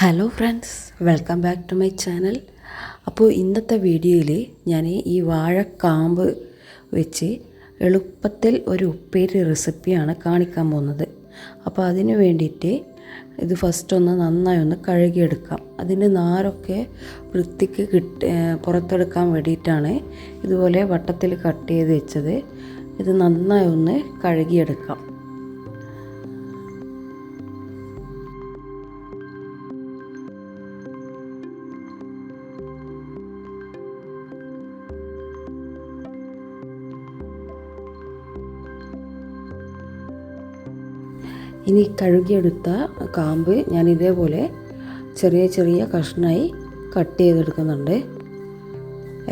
Hello friends welcome back to my channel അപ്പോൾ ഇന്നത്തെ വീഡിയോയിൽ ഞാൻ ഈ വാഴക്കാമ്പ് വെച്ച് എളുപ്പത്തിൽ ഒരു ഉപ്പേരി റെസിപ്പിയാണ് കാണിക്കാൻ പോകുന്നത്. അപ്പോൾ അതിന് വേണ്ടിയിട്ട് ഇത് ഫസ്റ്റ് ഒന്ന് നന്നായി ഒന്ന് കഴുകിയെടുക്കാം. അതിന്റെ നാരൊക്കെ വൃത്തിക്ക് കിട്ടി പുറത്തെടുക്കാൻ വേണ്ടിയിട്ടാണ് ഇതുപോലെ വട്ടത്തിൽ കട്ട് ചെയ്ത് വെച്ചത്. ഇത് നന്നായി ഒന്ന് കഴുകിയെടുക്കാം. ഇനി കഴുകിയെടുത്ത കാമ്പ് ഞാൻ ഇതേപോലെ ചെറിയ ചെറിയ കഷ്ണമായി കട്ട് ചെയ്തെടുക്കുന്നുണ്ട്.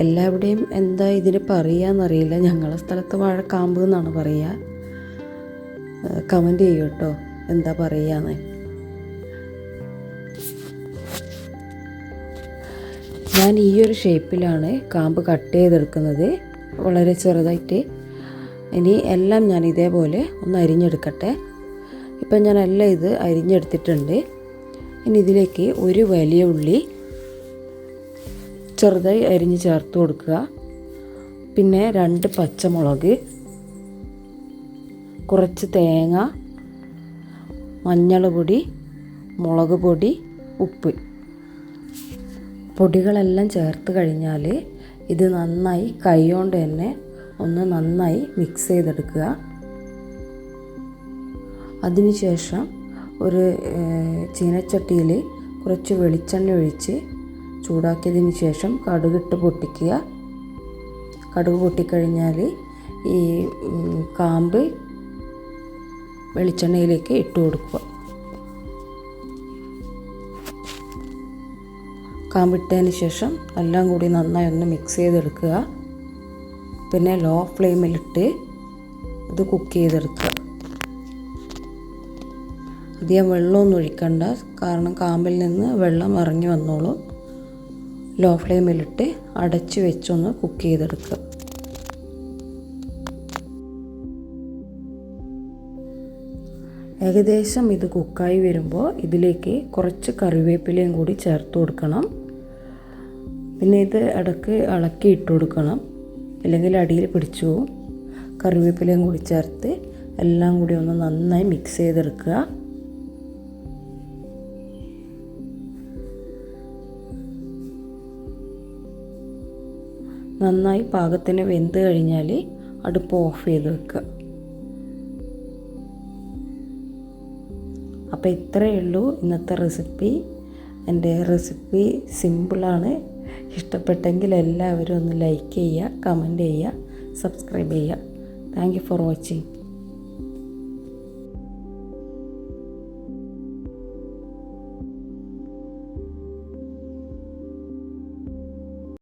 എല്ലാവിടെയും എന്താ ഇതിന് പറയുകയെന്നറിയില്ല ഞങ്ങളുടെ സ്ഥലത്ത് വാഴക്കാമ്പ് എന്നാണ് പറയുക കമന്റ് ചെയ്യൂ കേട്ടോ. എന്താ പറയുകയെന്ന് ഞാൻ ഈ ഒരു ഷേപ്പിലാണ് കാമ്പ് കട്ട് ചെയ്തെടുക്കുന്നത്. വളരെ ചെറുതായിട്ട്. ഇനി എല്ലാം ഞാൻ ഇതേപോലെ ഒന്ന് അരിഞ്ഞെടുക്കട്ടെ. ഇപ്പം ഞാൻ എല്ലാം ഇത് അരിഞ്ഞെടുത്തിട്ടുണ്ട്. ഇനി ഇതിലേക്ക് ഒരു വലിയ ഉള്ളി ചെറുതായി അരിഞ്ഞ് ചേർത്ത് കൊടുക്കുക. പിന്നെ രണ്ട് പച്ചമുളക് കുറച്ച് തേങ്ങ മഞ്ഞൾ പൊടി മുളക് പൊടി ഉപ്പ്. പൊടികളെല്ലാം ചേർത്ത് കഴിഞ്ഞാൽ ഇത് നന്നായി കൈ കൊണ്ട് തന്നെ ഒന്ന് നന്നായി മിക്സ് ചെയ്തെടുക്കുക. അതിനുശേഷം ഒരു ചീനച്ചട്ടിയിൽ കുറച്ച് വെളിച്ചെണ്ണ ഒഴിച്ച് ചൂടാക്കിയതിന് ശേഷം കടുകിട്ട് പൊട്ടിക്കുക. കടുക് പൊട്ടിക്കഴിഞ്ഞാൽ ഈ കാമ്പ് വെളിച്ചെണ്ണയിലേക്ക് ഇട്ട് കൊടുക്കുക. കാമ്പിട്ടതിന് ശേഷം എല്ലാം കൂടി നന്നായി ഒന്ന് മിക്സ് ചെയ്തെടുക്കുക. പിന്നെ ലോ ഫ്ലെയിമിലിട്ട് ഇത് കുക്ക് ചെയ്തെടുക്കുക. അധികം വെള്ളമൊന്നും ഒഴിക്കണ്ട. കാരണം കാമ്പിൽ നിന്ന് വെള്ളം ഇറങ്ങി വന്നോളും. ലോ ഫ്ലെയിമിലിട്ട് അടച്ച് വെച്ചൊന്ന് കുക്ക് ചെയ്തെടുക്കുക. ഏകദേശം ഇത് കുക്കായി വരുമ്പോൾ ഇതിലേക്ക് കുറച്ച് കറിവേപ്പിലയും കൂടി ചേർത്ത് കൊടുക്കണം. പിന്നെ ഇത് ഇടയ്ക്ക് ഇളക്കി ഇട്ട് കൊടുക്കണം. അല്ലെങ്കിൽ അടിയിൽ പിടിച്ചു പോകും കറിവേപ്പിലയും കൂടി ചേർത്ത് എല്ലാം കൂടി ഒന്ന് നന്നായി മിക്സ് ചെയ്തെടുക്കുക. നന്നായി പാകത്തിന് വെന്ത് കഴിഞ്ഞാൽ അടുപ്പ് ഓഫ് ചെയ്ത് വെക്കുക. അപ്പോൾ ഇത്രയേ ഉള്ളൂ ഇന്നത്തെ റെസിപ്പി എന്റെ റെസിപ്പി സിമ്പിളാണ് ഇഷ്ടപ്പെട്ടെങ്കിൽ എല്ലാവരും ഒന്ന് ലൈക്ക് ചെയ്യുക കമന്റ് ചെയ്യുക സബ്സ്ക്രൈബ് ചെയ്യുക. Thank you for watching